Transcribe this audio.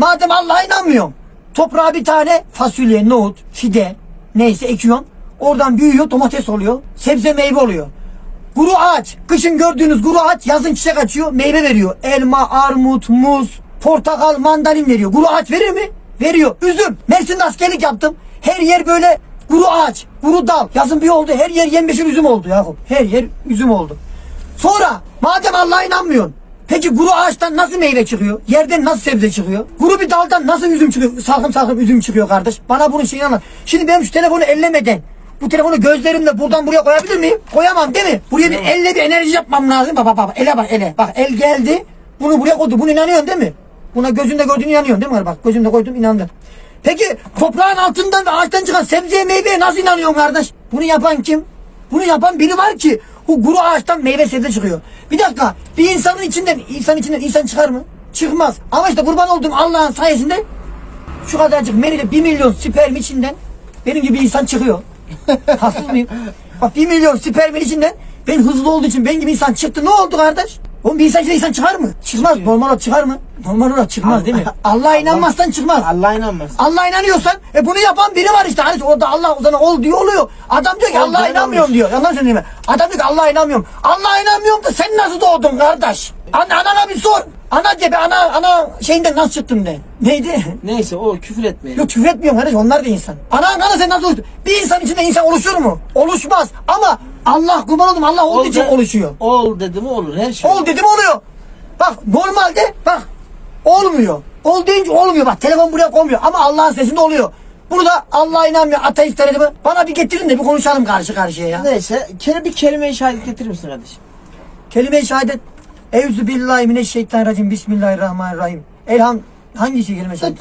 Madem Allah'a inanmıyorum. Toprağa bir tane fasulye, nohut, fide neyse ekiyorsun. Oradan büyüyor domates oluyor. Sebze meyve oluyor. Kuru ağaç. Kışın gördüğünüz kuru ağaç yazın çiçek açıyor. Meyve veriyor. Elma, armut, muz, portakal, mandalin veriyor. Kuru ağaç verir mi? Veriyor. Üzüm. Mersin'de askerlik yaptım. Her yer böyle kuru ağaç, kuru dal. Yazın bir oldu. Her yer yemyeşil üzüm oldu Yakup. Her yer üzüm oldu. Sonra madem Allah'a inanmıyorsun. Peki kuru ağaçtan nasıl meyve çıkıyor? Yerden nasıl sebze çıkıyor? Kuru bir daldan nasıl üzüm çıkıyor? Salkım salkım üzüm çıkıyor kardeş. Bana bunun şeyini anlat. Şimdi benim şu telefonu ellemeden bu telefonu gözlerimle buradan buraya koyabilir miyim? Koyamam değil mi? Buraya bir elle bir enerji yapmam lazım. Bak bak bak. Ele bak ele. Bak el geldi. Bunu buraya koydu. Bunu inanıyorsun değil mi? Buna gözünde gördüğün inanıyorsun değil mi? Bak gözümde koydum inandın. Peki toprağın altından ve ağaçtan çıkan sebzeye meyveye nasıl inanıyorsun kardeş? Bunu yapan kim? Bunu yapan biri var ki bu kuru ağaçtan meyve sebze çıkıyor. Bir dakika bir insanın içinden insan içinden insan çıkar mı? Çıkmaz. Ama işte kurban olduğum Allah'ın sayesinde şu kadarcık menide bir milyon sperm içinden benim gibi insan çıkıyor. Haksız mıyım? Bak bir milyon spermin içinden ben hızlı olduğu için benim gibi insan çıktı. Ne oldu kardeş? Oğlum bir insan içinde insan çıkar mı? Çıkmaz. Normal olarak çıkar mı? Normal olarak çıkmaz değil mi? Allah'a inanmazsan çıkmaz. Allah'a inanmaz. Allah'a inanıyorsan e bunu yapan biri var işte. Hani orada Allah zaman ol diyor oluyor. Adam diyor ki Allah'a inanmıyorum diyor. Yalan söyleyeyim mi? Adam diyor ki Allah'a inanmıyorum. Allah'a inanmıyorum da sen nasıl doğdun kardeş? Ana, anana bir sor. Ana bir ana, ana şeyinden nasıl çıktın de. Neydi? Neyse o küfür etmeyelim. Yok küfür etmiyorum kardeş onlar da insan. Ana ana sen nasıl oluştun? Bir insan içinde insan oluşur mu? Oluşmaz. Ama Allah kurban oldum Allah olduğu için de- oluşuyor. Ol dedi mi olur her şey. Ol dedim oluyor. Bak normalde bak olmuyor. Ol deyince olmuyor bak telefon buraya konmuyor ama Allah'ın sesinde oluyor. Bunu da Allah'a inanmıyor ateistler mi? Bana bir getirin de bir konuşalım karşı karşıya ya. Neyse kere bir kelime-i şehadet getirir misin kardeşim? Kelime-i şehadet. Evzu billahi mineşşeytanirracim. Bismillahirrahmanirrahim. Elham hangisi kelime-i şehadet?